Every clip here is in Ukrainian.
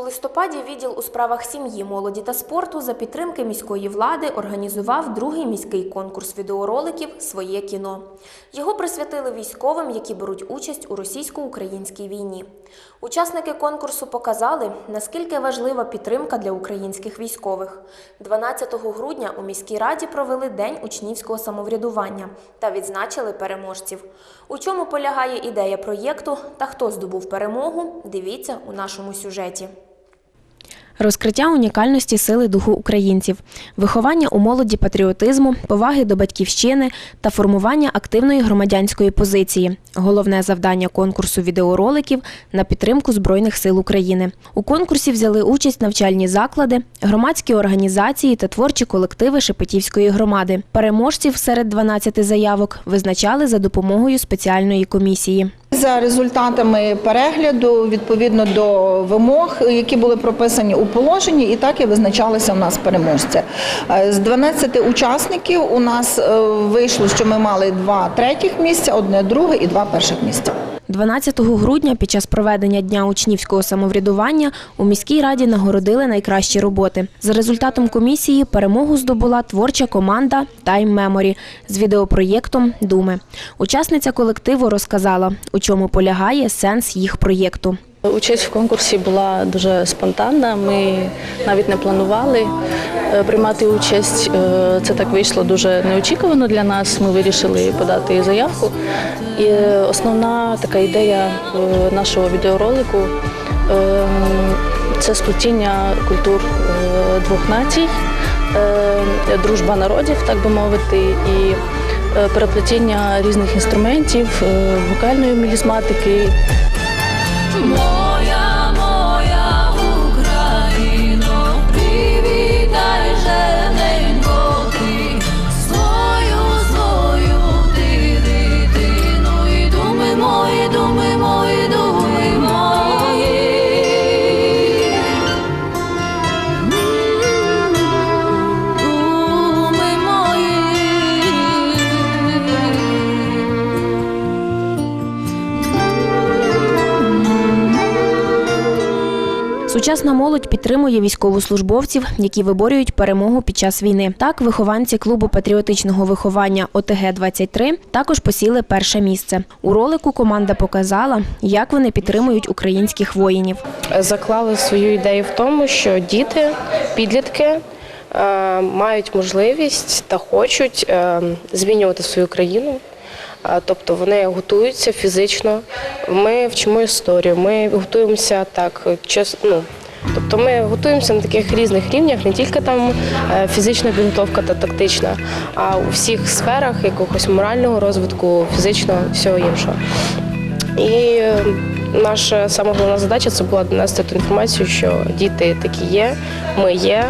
У листопаді відділ у справах сім'ї, молоді та спорту за підтримки міської влади організував другий міський конкурс відеороликів Своє кіно. Його присвятили військовим, які беруть участь у російсько-українській війні. Учасники конкурсу показали, наскільки важлива підтримка для українських військових. 12 грудня у міській раді провели День учнівського самоврядування та відзначили переможців. У чому полягає ідея проєкту та хто здобув перемогу, дивіться у нашому сюжеті. Розкриття унікальності сили духу українців, виховання у молоді патріотизму, поваги до батьківщини та формування активної громадянської позиції головне завдання конкурсу відеороликів на підтримку Збройних сил України. У конкурсі взяли участь навчальні заклади, громадські організації та творчі колективи Шепетівської громади. Переможців серед 12 заявок визначали за допомогою спеціальної комісії. За результатами перегляду, відповідно до вимог, які були прописані у положенні, і так і визначалися у нас переможці. Е, З 12 учасників у нас е, вийшло, що ми мали два третіх місця, одне друге і два перших місця. 12 грудня під час проведення Дня учнівського самоврядування у міській раді нагородили найкращі роботи. За результатом комісії перемогу здобула творча команда Time Memory з відеопроєктом Думи. Учасниця колективу розказала, у чому полягає сенс їх проєкту. Участь в конкурсі була дуже спонтанна. Ми навіть не планували е, приймати участь. Е, Це так вийшло дуже неочікувано для нас. Ми вирішили подати заявку. І е, основна така ідея нашого відеоролику це сплетіння культур двох націй, дружба народів, так би мовити, і переплетіння різних інструментів, вокальної мелізматики, 我 Сучасна молодь підтримує військовослужбовців, які виборюють перемогу під час війни. Так, вихованці клубу патріотичного виховання ОТГ 23 також посіли перше місце. У ролику команда показала, як вони підтримують українських воїнів. заклали свою ідею в тому, що діти, підлітки е, мають можливість та хочуть е, змінювати свою країну. Е, Тобто вони готуються фізично, ми вчимо історію, ми готуємося так, час- ну, тобто ми готуємося на таких різних рівнях, не тільки там е, фізична підготовка та тактична, а у всіх сферах якогось морального розвитку, фізичного, всього іншого. І е, наша сама головна задача це була донести ту інформацію, що діти такі є, ми є,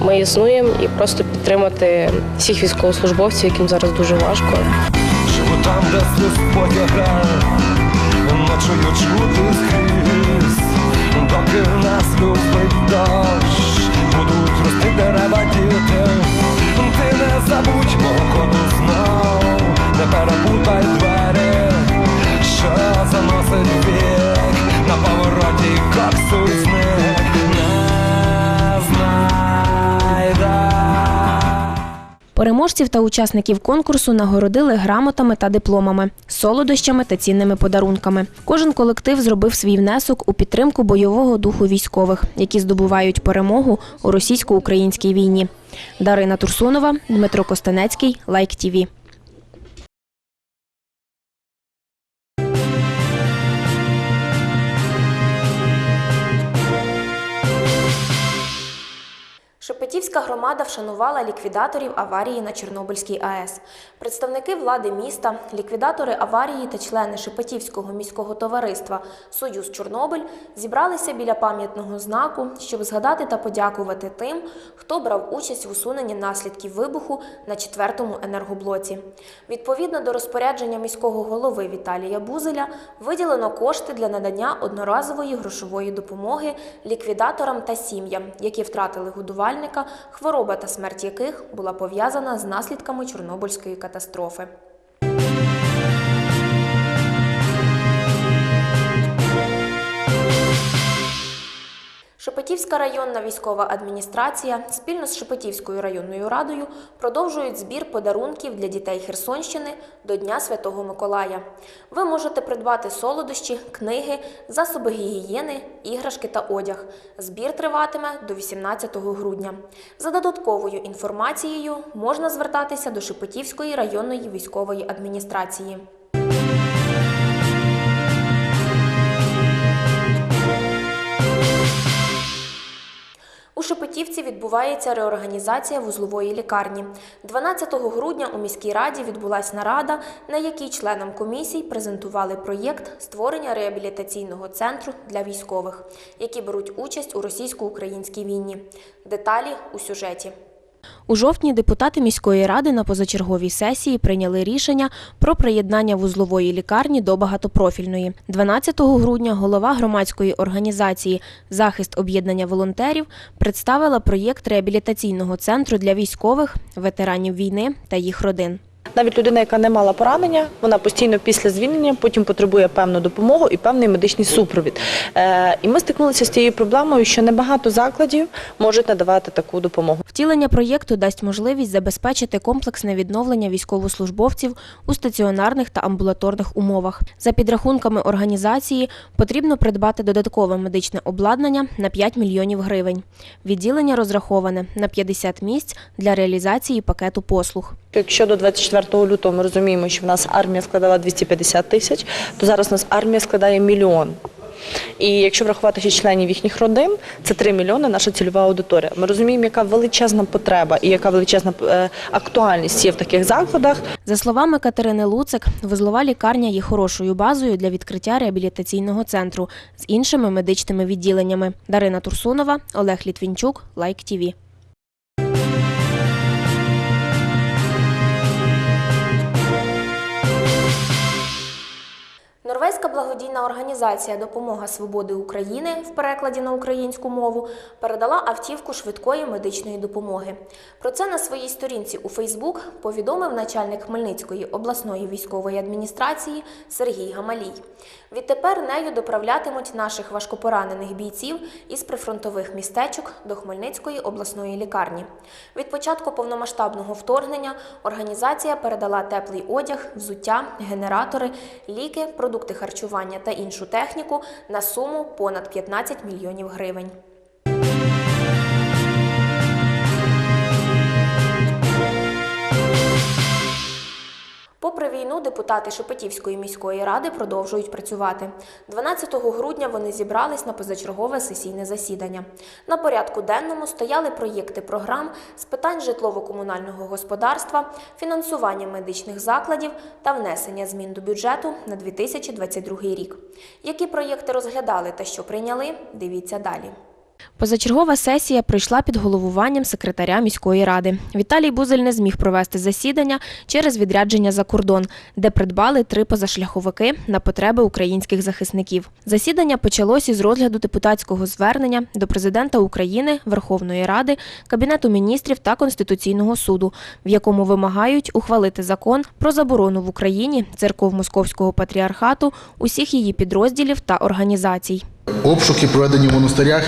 ми існуємо, і просто підтримати всіх військовослужбовців, яким зараз дуже важко. Живу там, де сліз потяга, ночою чути доки нас дощ, будуть рости дерева діти. Ти не забудь мого коду знов, не перепутай Переможців та учасників конкурсу нагородили грамотами та дипломами, солодощами та цінними подарунками. Кожен колектив зробив свій внесок у підтримку бойового духу військових, які здобувають перемогу у російсько-українській війні. Дарина Турсунова, Дмитро Костанецький, Лайк ТІВІ. Шепетівська громада вшанувала ліквідаторів аварії на Чорнобильській АЕС. Представники влади міста, ліквідатори аварії та члени Шепетівського міського товариства Союз Чорнобиль зібралися біля пам'ятного знаку, щоб згадати та подякувати тим, хто брав участь в усуненні наслідків вибуху на четвертому енергоблоці. Відповідно до розпорядження міського голови Віталія Бузеля, виділено кошти для надання одноразової грошової допомоги ліквідаторам та сім'ям, які втратили годувальника, хвороба та смерть яких була пов'язана з наслідками Чорнобильської катастрофи. Шепетівська районна військова адміністрація спільно з Шепетівською районною радою продовжують збір подарунків для дітей Херсонщини до Дня Святого Миколая. Ви можете придбати солодощі, книги, засоби гігієни, іграшки та одяг. Збір триватиме до 18 грудня. За додатковою інформацією можна звертатися до Шепетівської районної військової адміністрації. У Шепетівці відбувається реорганізація вузлової лікарні. 12 грудня у міській раді відбулася нарада, на якій членам комісій презентували проєкт створення реабілітаційного центру для військових, які беруть участь у російсько-українській війні. Деталі у сюжеті. У жовтні депутати міської ради на позачерговій сесії прийняли рішення про приєднання вузлової лікарні до багатопрофільної. 12 грудня голова громадської організації Захист об'єднання волонтерів представила проєкт реабілітаційного центру для військових, ветеранів війни та їх родин. Навіть людина, яка не мала поранення, вона постійно після звільнення потім потребує певну допомогу і певний медичний супровід. Е, і ми стикнулися з тією проблемою, що небагато закладів можуть надавати таку допомогу. Втілення проєкту дасть можливість забезпечити комплексне відновлення військовослужбовців у стаціонарних та амбулаторних умовах. За підрахунками організації, потрібно придбати додаткове медичне обладнання на 5 мільйонів гривень. Відділення розраховане на 50 місць для реалізації пакету послуг. Якщо до 24 лютого ми розуміємо, що в нас армія складала 250 тисяч, то зараз у нас армія складає мільйон. І якщо врахувати ще членів їхніх родин, це 3 мільйони наша цільова аудиторія. Ми розуміємо, яка величезна потреба і яка величезна е, актуальність є в таких закладах. За словами Катерини Луцик, вузлова лікарня є хорошою базою для відкриття реабілітаційного центру з іншими медичними відділеннями. Дарина Турсунова, Олег Літвінчук, Лайк ТІВІ. Благодійна організація Допомога свободи України в перекладі на українську мову передала автівку швидкої медичної допомоги. Про це на своїй сторінці у Фейсбук повідомив начальник Хмельницької обласної військової адміністрації Сергій Гамалій. Відтепер нею доправлятимуть наших важкопоранених бійців із прифронтових містечок до Хмельницької обласної лікарні. Від початку повномасштабного вторгнення організація передала теплий одяг, взуття, генератори, ліки, продукти харчування та іншу техніку на суму понад 15 мільйонів гривень. Війну, депутати Шепетівської міської ради продовжують працювати. 12 грудня вони зібрались на позачергове сесійне засідання. На порядку денному стояли проєкти програм з питань житлово-комунального господарства, фінансування медичних закладів та внесення змін до бюджету на 2022 рік. Які проєкти розглядали та що прийняли, дивіться далі. Позачергова сесія пройшла під головуванням секретаря міської ради. Віталій Бузель не зміг провести засідання через відрядження за кордон, де придбали три позашляховики на потреби українських захисників. Засідання почалось із розгляду депутатського звернення до президента України, Верховної Ради, Кабінету міністрів та Конституційного суду, в якому вимагають ухвалити закон про заборону в Україні церков Московського патріархату, усіх її підрозділів та організацій. Обшуки, проведені в монастирях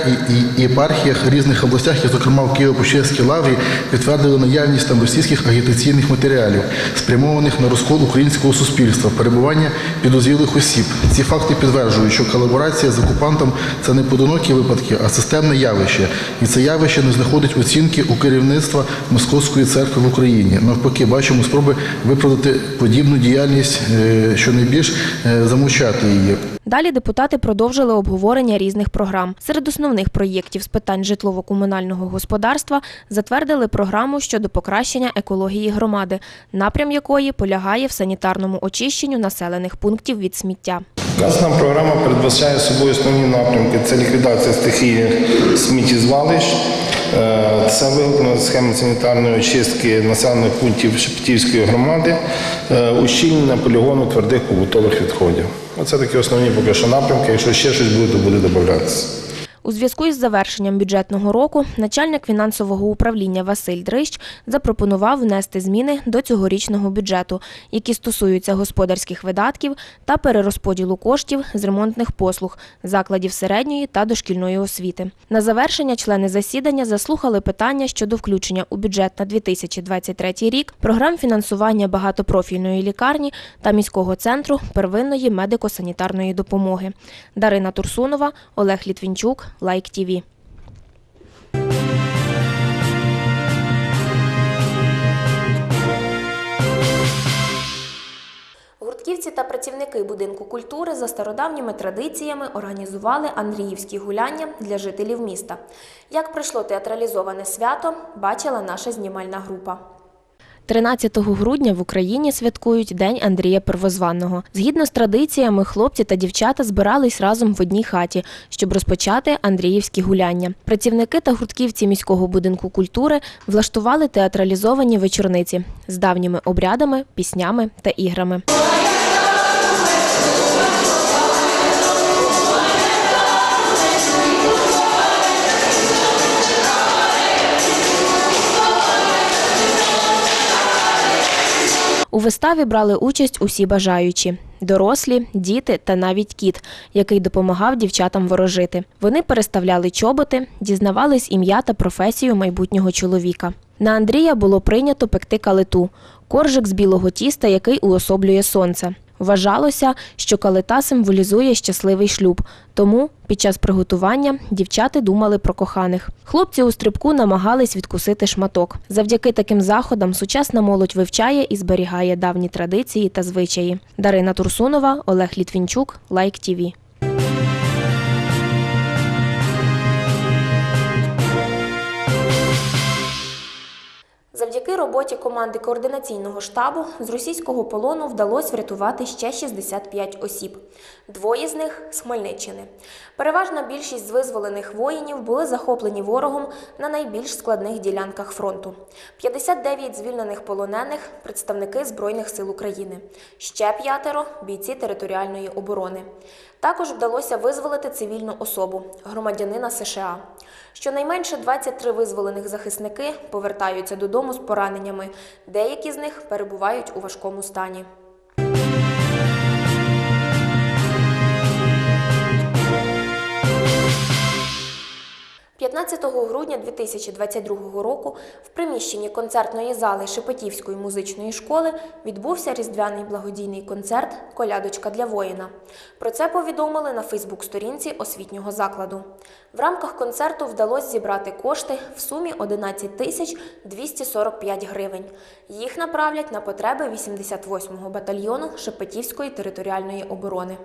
і, єпархіях різних областях, і, зокрема в Києво-Печерській лаврі, підтвердили наявність там російських агітаційних матеріалів, спрямованих на розкол українського суспільства, перебування підозрілих осіб. Ці факти підтверджують, що колаборація з окупантом це не поодинокі випадки, а системне явище. І це явище не знаходить оцінки у керівництва Московської церкви в Україні. Навпаки, бачимо спроби виправдати подібну діяльність, е, що найбільш е, замовчати її. Далі депутати продовжили обговорення різних програм. Серед основних проєктів з питань житлово-комунального господарства затвердили програму щодо покращення екології громади, напрям якої полягає в санітарному очищенню населених пунктів від сміття. Вказана програма передбачає собою основні напрямки. Це ліквідація стихії сміттєзвалищ, це виготовлення схема санітарної очистки населених пунктів Шепетівської громади, е, ущільнення полігону твердих побутових відходів. Оце такі основні поки що напрямки. Якщо ще щось буде, то буде додатися. У зв'язку із завершенням бюджетного року начальник фінансового управління Василь Дрищ запропонував внести зміни до цьогорічного бюджету, які стосуються господарських видатків та перерозподілу коштів з ремонтних послуг закладів середньої та дошкільної освіти. На завершення члени засідання заслухали питання щодо включення у бюджет на 2023 рік програм фінансування багатопрофільної лікарні та міського центру первинної медико-санітарної допомоги. Дарина Турсунова, Олег Літвінчук, Лайк ТІВІ. Гуртківці та працівники будинку культури за стародавніми традиціями організували Андріївські гуляння для жителів міста. Як пройшло театралізоване свято, бачила наша знімальна група. 13 грудня в Україні святкують День Андрія Первозванного. Згідно з традиціями, хлопці та дівчата збирались разом в одній хаті, щоб розпочати Андріївські гуляння. Працівники та гуртківці міського будинку культури влаштували театралізовані вечорниці з давніми обрядами, піснями та іграми. У виставі брали участь усі бажаючі дорослі, діти та навіть кіт, який допомагав дівчатам ворожити. Вони переставляли чоботи, дізнавались ім'я та професію майбутнього чоловіка. На Андрія було прийнято пекти калиту коржик з білого тіста, який уособлює сонце. Вважалося, що калита символізує щасливий шлюб, тому під час приготування дівчата думали про коханих. Хлопці у стрибку намагались відкусити шматок. Завдяки таким заходам сучасна молодь вивчає і зберігає давні традиції та звичаї. Дарина Турсунова, Олег Літвінчук, Лайк ТІВІ. Завдяки роботі команди координаційного штабу з російського полону вдалося врятувати ще 65 осіб. Двоє з них з Хмельниччини. Переважна більшість з визволених воїнів були захоплені ворогом на найбільш складних ділянках фронту. 59 звільнених полонених представники Збройних сил України. Ще п'ятеро бійці територіальної оборони. Також вдалося визволити цивільну особу громадянина США. Щонайменше 23 визволених захисники повертаються додому з пораненнями. Деякі з них перебувають у важкому стані. – 15 грудня 2022 року в приміщенні концертної зали Шепетівської музичної школи відбувся різдвяний благодійний концерт Колядочка для воїна. Про це повідомили на Фейсбук-сторінці освітнього закладу. В рамках концерту вдалося зібрати кошти в сумі 11 тисяч 245 гривень. Їх направлять на потреби 88-го батальйону Шепетівської територіальної оборони.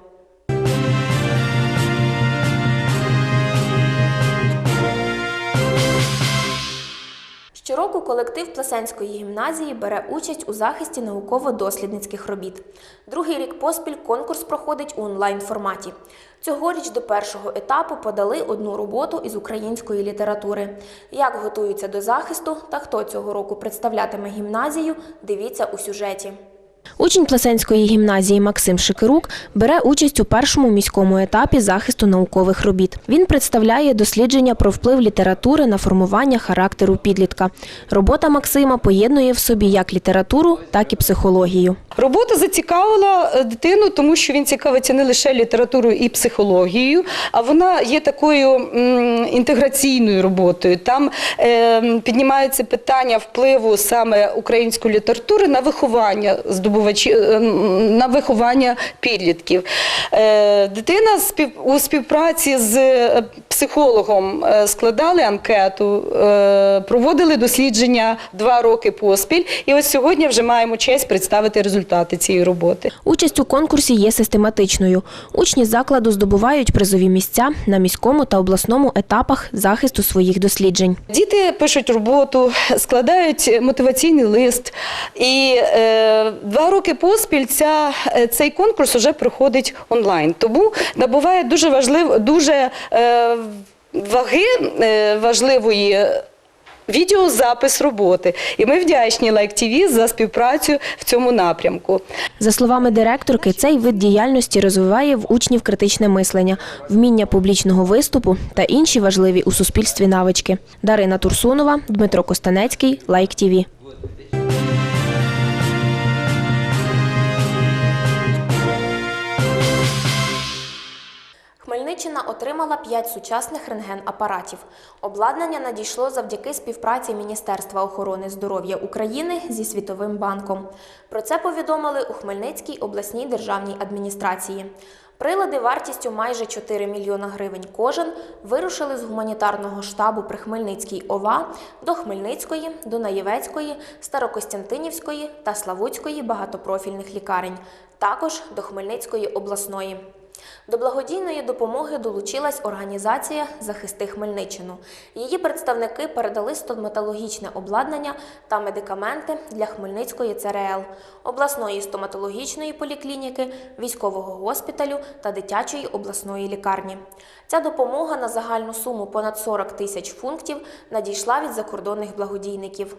Щороку колектив Плесенської гімназії бере участь у захисті науково-дослідницьких робіт. Другий рік поспіль конкурс проходить у онлайн-форматі. Цьогоріч до першого етапу подали одну роботу із української літератури. Як готуються до захисту та хто цього року представлятиме гімназію, дивіться у сюжеті. Учень Плесенської гімназії Максим Шикирук бере участь у першому міському етапі захисту наукових робіт. Він представляє дослідження про вплив літератури на формування характеру підлітка. Робота Максима поєднує в собі як літературу, так і психологію. Робота зацікавила е, дитину, тому що він цікавиться не лише літературою і психологією, а вона є такою інтеграційною роботою. Там е, піднімаються питання впливу саме української літератури на виховання здобуття здобувачі е, на виховання підлітків. Е, Дитина у співпраці з е, психологом складали анкету, проводили дослідження два роки поспіль. І ось сьогодні вже маємо честь представити результати цієї роботи. Участь у конкурсі є систематичною. Учні закладу здобувають призові місця на міському та обласному етапах захисту своїх досліджень. Діти пишуть роботу, складають мотиваційний лист. І е, два роки поспіль ця, е, цей конкурс вже проходить онлайн. Тому набуває дуже важлив, дуже е, ваги е, важливої. Відеозапис роботи, і ми вдячні Like TV за співпрацю в цьому напрямку. За словами директорки, цей вид діяльності розвиває в учнів критичне мислення, вміння публічного виступу та інші важливі у суспільстві навички. Дарина Турсунова, Дмитро Костанецький, Лайк ТІВІ. Хмельниччина отримала 5 сучасних рентген-апаратів. Обладнання надійшло завдяки співпраці Міністерства охорони здоров'я України зі Світовим банком. Про це повідомили у Хмельницькій обласній державній адміністрації. Прилади вартістю майже 4 мільйона гривень кожен вирушили з гуманітарного штабу при Хмельницькій ОВА до Хмельницької, Дунаєвецької, Старокостянтинівської та Славутської багатопрофільних лікарень, також до Хмельницької обласної. До благодійної допомоги долучилась організація Захисти Хмельниччину. Її представники передали стоматологічне обладнання та медикаменти для Хмельницької ЦРЛ, обласної стоматологічної поліклініки, військового госпіталю та дитячої обласної лікарні. Ця допомога на загальну суму понад 40 тисяч функтів надійшла від закордонних благодійників.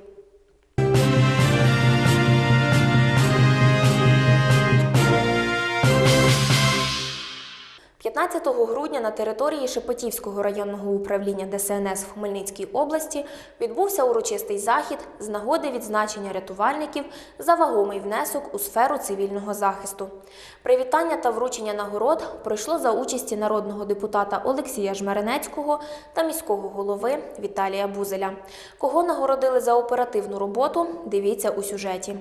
15 грудня на території Шепетівського районного управління ДСНС в Хмельницькій області відбувся урочистий захід з нагоди відзначення рятувальників за вагомий внесок у сферу цивільного захисту. Привітання та вручення нагород пройшло за участі народного депутата Олексія Жмеренецького та міського голови Віталія Бузеля. Кого нагородили за оперативну роботу, дивіться у сюжеті.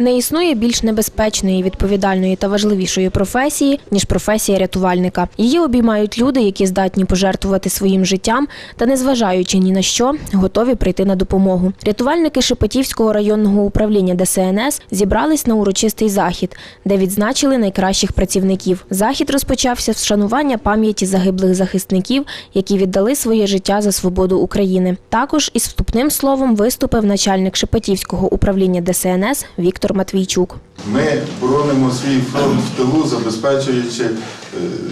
Не існує більш небезпечної, відповідальної та важливішої професії, ніж професія рятувальника. Її обіймають люди, які здатні пожертвувати своїм життям та, незважаючи ні на що, готові прийти на допомогу. Рятувальники Шепетівського районного управління ДСНС зібрались на урочистий захід, де відзначили найкращих працівників. Захід розпочався з вшанування пам'яті загиблих захисників, які віддали своє життя за свободу України. Також із вступним словом виступив начальник Шепетівського управління ДСНС Віктор Матвійчук. Ми боронимо свій фронт в тилу, забезпечуючи, е,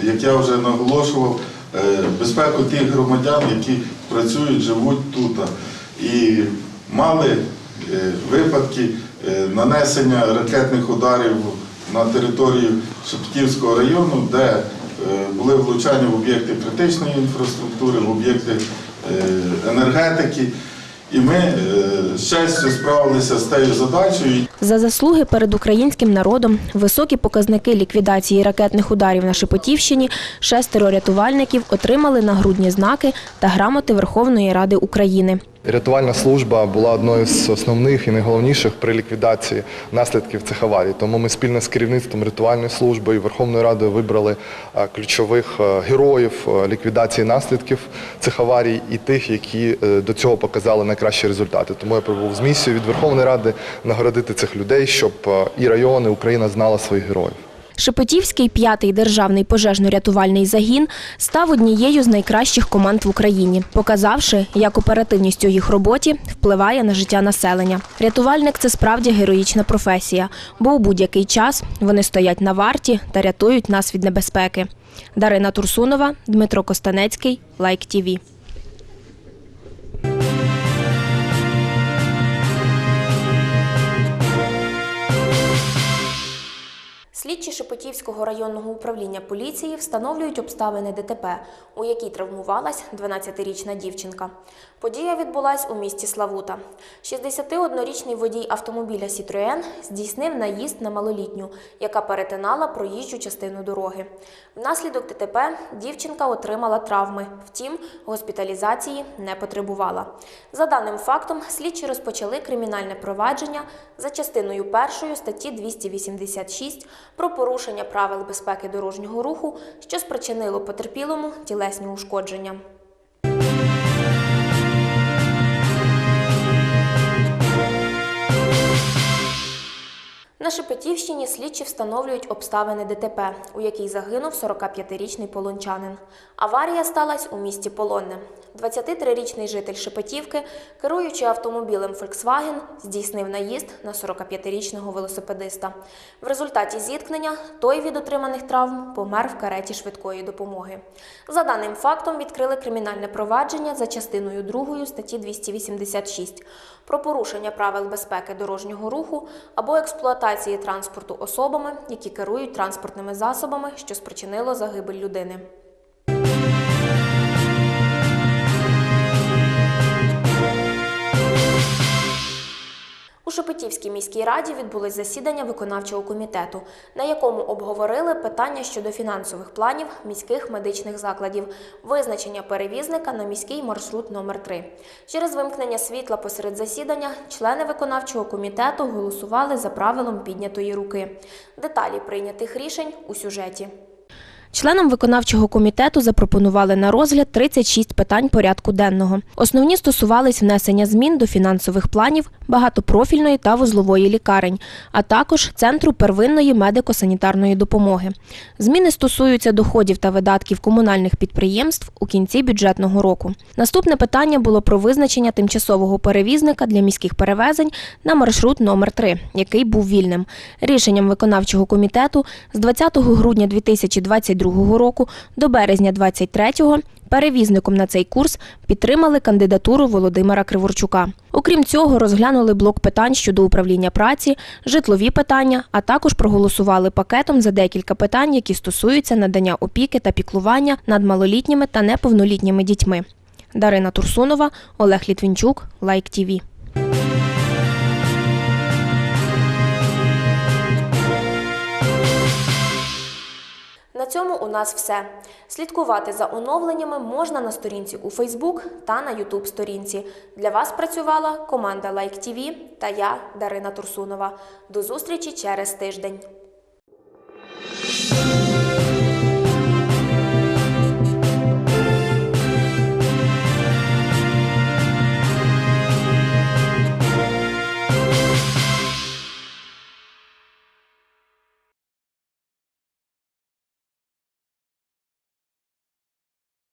як я вже наголошував, е, безпеку тих громадян, які працюють, живуть тут. І мали е, випадки нанесення ракетних ударів на територію Шептівського району, де були влучання в об'єкти критичної інфраструктури, в об'єкти енергетики. І ми е, з честю справилися з тією задачею. За заслуги перед українським народом, високі показники ліквідації ракетних ударів на Шепетівщині, шестеро рятувальників отримали нагрудні знаки та грамоти Верховної Ради України. Рятувальна служба була одною з основних і найголовніших при ліквідації наслідків цих аварій. Тому ми спільно з керівництвом рятувальної служби і Верховною Радою вибрали е, ключових е, героїв е, ліквідації наслідків цих аварій і тих, які до цього показали найкращі результати. Тому я прибув з місією від Верховної Ради нагородити цих людей, щоб і район, і Україна знала своїх героїв. Шепетівський п'ятий державний пожежно-рятувальний загін став однією з найкращих команд в Україні, показавши, як оперативність у їх роботі впливає на життя населення. Рятувальник це справді героїчна професія, бо у будь-який час вони стоять на варті та рятують нас від небезпеки. Дарина Турсунова, Дмитро Костанецький, Лайк ТІВІ. Слідчі Шепетівського районного управління поліції встановлюють обставини ДТП, у якій травмувалась 12-річна дівчинка. Подія відбулась у місті Славута. 61-річний водій автомобіля Сітроен здійснив наїзд на малолітню, яка перетинала проїжджу частину дороги. Внаслідок ДТП дівчинка отримала травми, втім, госпіталізації не потребувала. За даним фактом, слідчі розпочали кримінальне провадження за частиною першої статті 286 про порушення правил безпеки дорожнього руху, що спричинило потерпілому тілесні ушкодження. На Шепетівщині слідчі встановлюють обставини ДТП, у якій загинув 45-річний полончанин. Аварія сталася у місті Полонне. 23-річний житель Шепетівки, керуючи автомобілем Volkswagen, здійснив наїзд на 45-річного велосипедиста. В результаті зіткнення той від отриманих травм помер в кареті швидкої допомоги. За даним фактом відкрили кримінальне провадження за частиною 2 статті 286 про порушення правил безпеки дорожнього руху або експлуатації транспорту особами, які керують транспортними засобами, що спричинило загибель людини. У Шепетівській міській раді відбулось засідання виконавчого комітету, на якому обговорили питання щодо фінансових планів міських медичних закладів, визначення перевізника на міський маршрут номер 3 Через вимкнення світла посеред засідання члени виконавчого комітету голосували за правилом піднятої руки. Деталі прийнятих рішень у сюжеті. Членам виконавчого комітету запропонували на розгляд 36 питань порядку денного. Основні стосувались внесення змін до фінансових планів багатопрофільної та вузлової лікарень, а також центру первинної медико-санітарної допомоги. Зміни стосуються доходів та видатків комунальних підприємств у кінці бюджетного року. Наступне питання було про визначення тимчасового перевізника для міських перевезень на маршрут номер 3 який був вільним. Рішенням виконавчого комітету з 20 грудня 2022 року до березня 2023 перевізником на цей курс підтримали кандидатуру Володимира Криворчука. Окрім цього, розглянули блок питань щодо управління праці, житлові питання, а також проголосували пакетом за декілька питань, які стосуються надання опіки та піклування над малолітніми та неповнолітніми дітьми. Дарина Турсунова, Олег Літвінчук, Лайк ТІВІ. Цьому у нас все. Слідкувати за оновленнями можна на сторінці у Facebook та на YouTube сторінці. Для вас працювала команда Like TV та я, Дарина Турсунова. До зустрічі через тиждень.